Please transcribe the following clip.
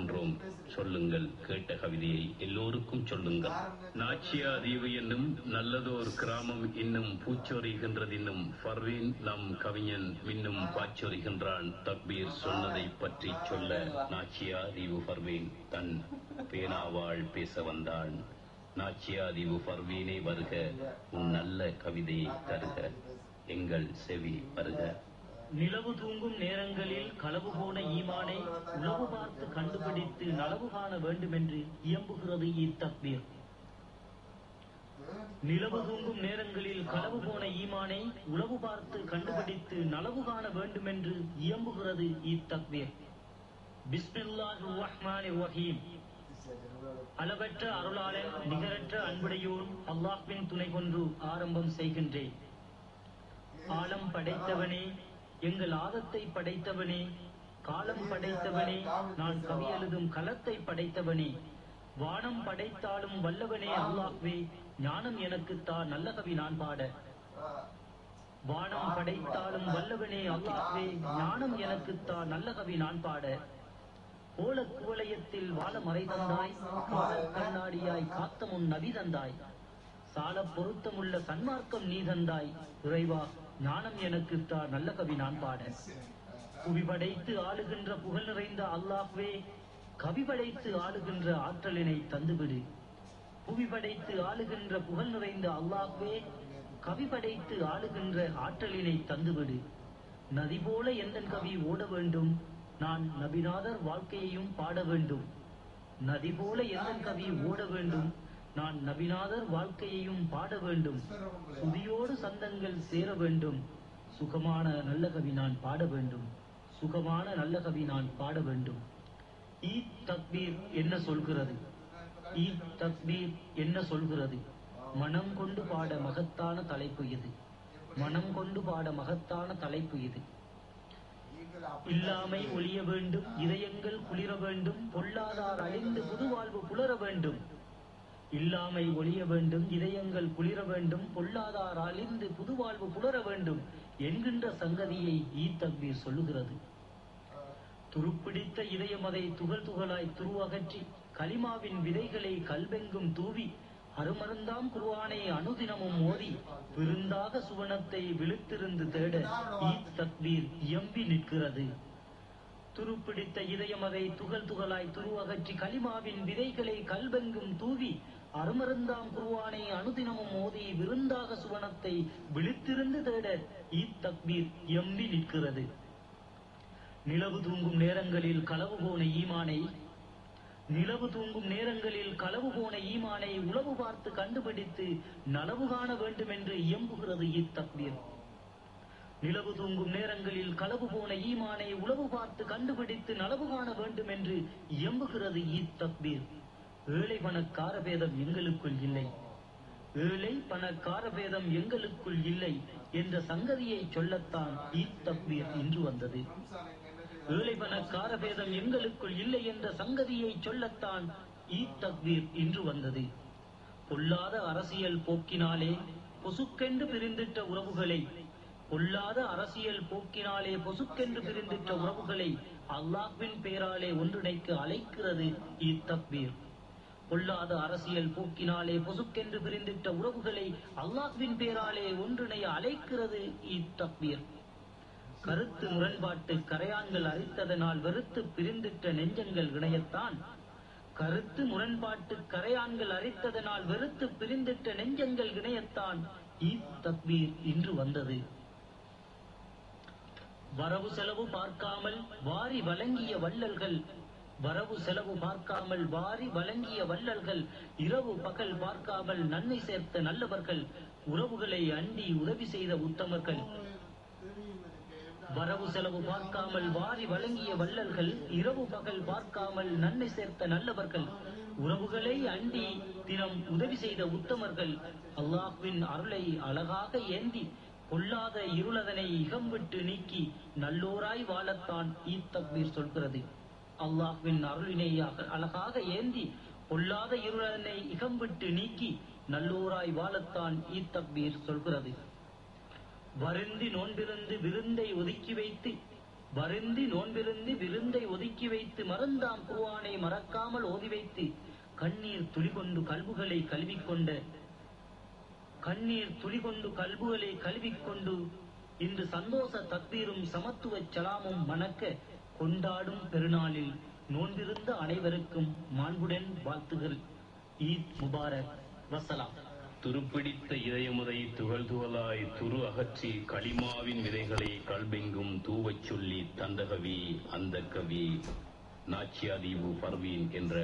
கேட்கின்றோம் சொல்லுங்கள் கேட்ட கவிதையை எல்லோருக்கும் சொல்லுங்கள். நாச்சியா தீவு என்னும் நல்லதோர் கிராமம் இன்னும் பூச்சொறிகின்றது இன்னும். ஃபர்வீன் நம் கவிஞன் மின்னும் பாச்சொறிகின்றான் தக்பீர் சொன்னதை பற்றி சொல்ல நாச்சியா தீவு பர்வீன் தன் பேனாவாள் பேச வந்தான். நாச்சியா தீவு ஃபர்வீனே வருக உன் நல்ல கவிதையை தருக. எங்கள் செவி வருக. நிலவு தூங்கும் நேரங்களில் களவு போன ஈமானை உளவு பார்த்து கண்டுபிடித்து நலவு காண வேண்டுமென்று இயம்புகிறது இத்தக்பீர். நிலவு தூங்கும் நேரங்களில் களவு போன ஈமானை உளவு பார்த்து கண்டுபிடித்து நலவு காண வேண்டுமென்று இயம்புகிறது இத்தக்பீர். பிஸ்மில்லாஹிர் ரஹ்மானிர் ரஹீம். அளவற்ற அருளாளன் நிகரற்ற அன்புடையோன் அல்லாஹ்வின் துணை கொண்டு ஆரம்பம் செய்கின்றேன். ஆழம் படைத்தவனே எங்கள் ஆதத்தை படைத்தவனே காலம் படைத்தவனே நான் கவி எழுதும் களத்தை படைத்தவனே. வானம் படைத்தாலும் வல்லவனே அல்லாஹ்வே ஞானம் எனக்குத்தா நல்ல கவி நான் பாட. வானம் படைத்தாலும் வல்லவனே அல்லாஹ்வே ஞானம் எனக்குத்தா நல்ல கவி நான் பாட. கோல குவலயத்தில் வாழ மறை தந்தாய் கண்ணாடியாய் காத்த முன் நபி தந்தாய். சால பொருத்தமுள்ள சன்மார்க்கம் நீ தந்தாய் இறைவா. ஞானம் எனக்கு தா நல்ல கவி நான் பாட புவி படைத்து ஆளுகின்ற புகழ் நிறைந்த அல்லாஹ்வே கவி படைத்து ஆளுகின்ற ஆற்றலினை தந்துவிடு. புவி படைத்து ஆளுகின்ற புகழ் நிறைந்த அல்லாஹ்வே கவி படைத்து ஆளுகின்ற ஆற்றலினை தந்துவிடு. நதி போல எந்தன் கவி ஓட வேண்டும்? நான் நபிநாதர் வாழ்க்கையையும் பாட வேண்டும். நதி போல எந்தன் கவி ஓட வேண்டும்? நான் நபிநாதர் வாழ்க்கையையும் பாட வேண்டும். சுதியோடு சந்தங்கள் சேர வேண்டும். சுகமான நல்ல கவி நான் பாட வேண்டும். சுகமான நல்ல கவி நான் பாட வேண்டும். ஈத் தக்பீர் என்ன சொல்கிறது? ஈத் தக்பீர் என்ன சொல்கிறது? மனம் கொண்டு பாட மகத்தான தலைப்பு இது. மனம் கொண்டு பாட மகத்தான தலைப்பு இது. இல்லாமை ஒளிய வேண்டும் இதயங்கள் குளிர வேண்டும் பொல்லாதார் அழிந்து புது வாழ்வு புலர வேண்டும். இல்லாமை ஒழிய வேண்டும் இதயங்கள் குளிர வேண்டும் பொல்லாதார் அழிந்து புதுவாழ்வு புலர வேண்டும் என்கின்ற சங்கதியை ஈத்தக்பீர் சொல்லுகிறது. துருப்பிடித்த இதயம் அதை துகள் துகளாய் துருவகற்றி கலிமாவின் விதைகளை கல்வெங்கும் தூவி அருமருந்தாம் குருவானை அனுதினமும் மோதி விருந்தாக சுவனத்தை விழுத்திருந்து தேட ஈத் தக்பீர் எம்பி நிற்கிறது. துருப்பிடித்த இதயம் அதை துகள் துகளாய் துருவகற்றி கலிமாவின் விதைகளை கல்வெங்கும் தூவி அருமருந்தாம் குருவானை அனுதினமும் மோதி விருந்தாக சுவனத்தை விழித்திருந்து தேட ஈத் தக்பீர் எம்பி நிற்கிறது. நிலவு தூங்கும் நேரங்களில் களவு போன ஈமானை நிலவு தூங்கும் நேரங்களில் களவு போன ஈமானை உளவு பார்த்து கண்டுபிடித்து நலவு காண வேண்டும் என்று இயம்புகிறது இத்தக்பீர். நிலவு தூங்கும் நேரங்களில் களவு போன ஈமானை உளவு பார்த்து கண்டுபிடித்து நலவு காண வேண்டும் என்று ஈத் இத்தக்பீர். ஏழை பணக்கார பேதம் எங்களுக்குள் இல்லை. ஏழை பணக்கார பேதம் எங்களுக்குள் இல்லை என்ற சங்கதியை சொல்லத்தான் இத்தக்பீர் இன்று வந்தது. ஏழை பணக்கார பேதம் எங்களுக்குள் இல்லை என்ற சங்கதியை சொல்லத்தான் ஈத்தக்வீர் இன்று வந்தது. பொல்லாத அரசியல் போக்கினாலே பொசுக்கென்று பிரிந்திட்ட உறவுகளை பொல்லாத அரசியல் போக்கினாலே பொசுக்கென்று பிரிந்திட்ட உறவுகளை அல்லாஹ்வின் பெயராலே ஒன்றிணைக்க அழைக்கிறது இத்தக்பீர் பொல்லாத அரசியல் போக்கினாலே பொசுக்கென்று பிரிந்திட்ட உறவுகளை அல்லாஹ்வின் பெயராலே ஒன்றிணைய அழைக்கிறது இத்தக்பீர் கருத்து முரண்பாட்டு கரையான்கள் அரித்ததனால் வெறுத்து பிரிந்திட்ட நெஞ்சங்கள் இணையத்தான். கருத்து முரண்பாட்டு கரையான்கள் அரித்ததனால் வெறுத்து பிரிந்திட்ட நெஞ்சங்கள் இணையத்தான் ஈத் தக்பீர் இன்று வந்தது. வரவு செலவு பார்க்காமல் வாரி வழங்கிய வள்ளல்கள் வரவு செலவு பார்க்காமல் வாரி வழங்கிய வள்ளல்கள் இரவு பகல் பார்க்காமல் நன்மை சேர்த்த நல்லவர்கள் உறவுகளை அண்டி உதவி செய்த உத்தமர்கள். வரவு செலவு பார்க்காமல் வாரி வழங்கிய வள்ளல்கள் இரவு பகல் பார்க்காமல் நன்மை சேர்த்த நல்லவர்கள் உறவுகளை அண்டி தினம் உதவி செய்த உத்தமர்கள். அல்லாஹ்வின் அருளை அழகாக ஏந்தி கொல்லாத இருளதனை இகம்பிட்டு நீக்கி நல்லோராய் வாழத்தான் ஈத்தக்பீர் சொல்கிறது. அல்லாஹ்வின் அருளினை அக- அழகாக ஏந்தி கொல்லாத இருளதனை இகம்பிட்டு நீக்கி நல்லோராய் வாழத்தான் ஈத்தக்பீர் சொல்கிறது. வருந்தி நோன்பிருந்து விருந்தை ஒதுக்கி வைத்து வருந்தி நோன்பிருந்து விருந்தை ஒதுக்கி வைத்து மறந்தாம் குருவானை மறக்காமல் ஓதி வைத்து கண்ணீர் துளிகொண்டு கல்புகளை கல்விக்கொண்ட கண்ணீர் துளி கொண்டு கல்புகளை கழுவிக்கொண்டு இன்று சந்தோஷ தத்வீரும் சமத்துவச் சலாமும் மணக்க கொண்டாடும் பெருநாளில் நோன்பிருந்த அனைவருக்கும் மாண்புடன் வாழ்த்துகள். ஈத் முபாரக். வசலாம். துருப்பிடித்த இதயமுதை துகள் துகளாய் துரு அகற்றி களிமாவின் விதைகளை கல்பெங்கும் தூவச் சொல்லி தந்த கவி அந்த கவி நாச்சியாதீவு பர்வீன் என்ற